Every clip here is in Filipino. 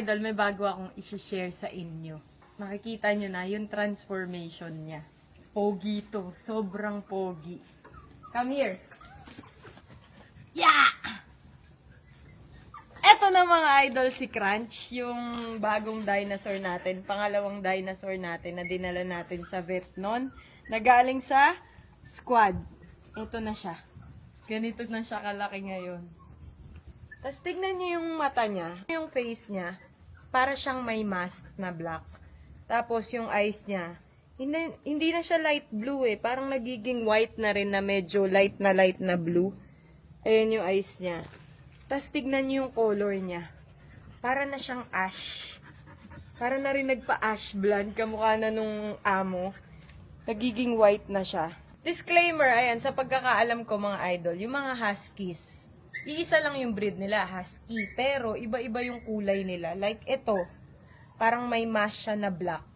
idol, may bago akong isi-share sa inyo. Makikita nyo na yung transformation niya. Pogi to. Sobrang pogi. Come here. Yeah! Eto na mga idol si Crunch, yung bagong dinosaur natin, pangalawang dinosaur natin na dinala natin sa vet noon, na galing sa squad. Ito na siya. Ganito na siya kalaki ngayon. Tapos tignan niyo yung mata niya, yung face niya, para siyang may mask na black. Tapos yung eyes niya, hindi, hindi na siya light blue eh, parang nagiging white na rin na medyo light na light na blue. Ayan yung eyes niya. Tapos tignan niyo yung color niya. Para na siyang ash. Para na rin nagpa-ash blonde, kamukha na nung amo. Nagiging white na siya. Disclaimer, ayan, sa pagkakaalam ko mga idol, yung mga huskies, iisa lang yung breed nila, husky. Pero iba-iba yung kulay nila. Like ito, parang may mask siya na black.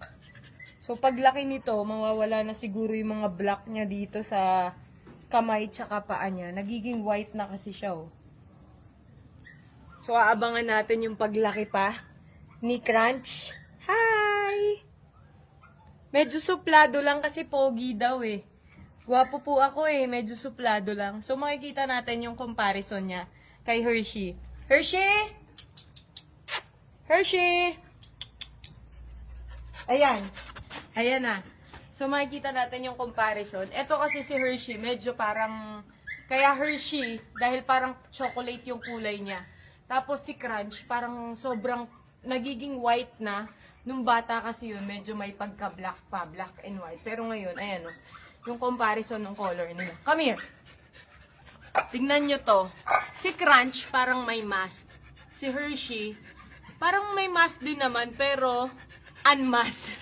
So paglaki nito, mawawala na siguro yung mga black niya dito sa kamay tsaka paa niya. Nagiging white na kasi siya oh. So, aabangan natin yung paglaki pa ni Crunch. Hi! Medyo suplado lang kasi pogi daw eh. Gwapo po ako eh, medyo suplado lang. So, makikita natin yung comparison niya kay Hershey. Hershey! Hershey! Ayan. Ayan na. So, makikita natin yung comparison. Ito kasi si Hershey, medyo parang... Kaya Hershey, dahil parang chocolate yung kulay niya. Tapos si Crunch, parang sobrang nagiging white na. Nung bata kasi yun, medyo may pagka-black pa, black and white. Pero ngayon, ayan o, yung comparison ng color nila. Come here. Tingnan nyo to. Si Crunch, parang may mask. Si Hershey, parang may mask din naman, pero unmask.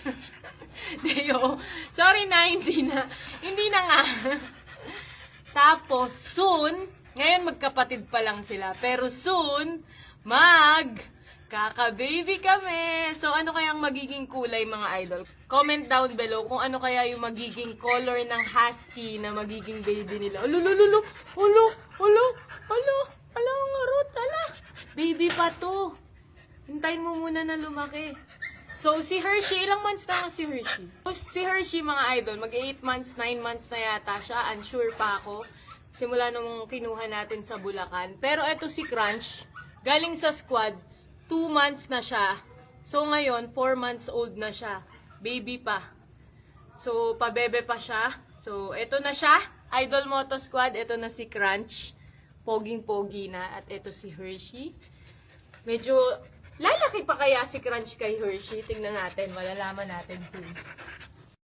Deo. Sorry na, hindi na. Hindi na nga. Tapos, soon, ngayon magkapatid pa lang sila, pero soon, mag, kaka-baby kami. So, ano kayang magiging kulay mga idol? Comment down below kung ano kaya yung magiging color ng husky na magiging baby nila. Ulo, ulo, ulo, ulo, ulo, ulo, ulo, nga root, ala. Baby pa to. Hintayin mo muna na lumaki. So, si Hershey, ilang months na si Hershey? So, si Hershey, mga idol, mag 8 months, 9 months na yata siya. Unsure pa ako. Simula nung kinuha natin sa Bulacan. Pero eto si Crunch, galing sa squad, 2 months na siya. So, ngayon, 4 months old na siya. Baby pa. So, pabebe pa siya. So, eto na siya. Idol Moto Squad, eto na si Crunch. Poging-pogi na. At eto si Hershey. Medyo lalaki pa kaya si Crunch kay Hershey. Tingnan natin, malalaman natin soon.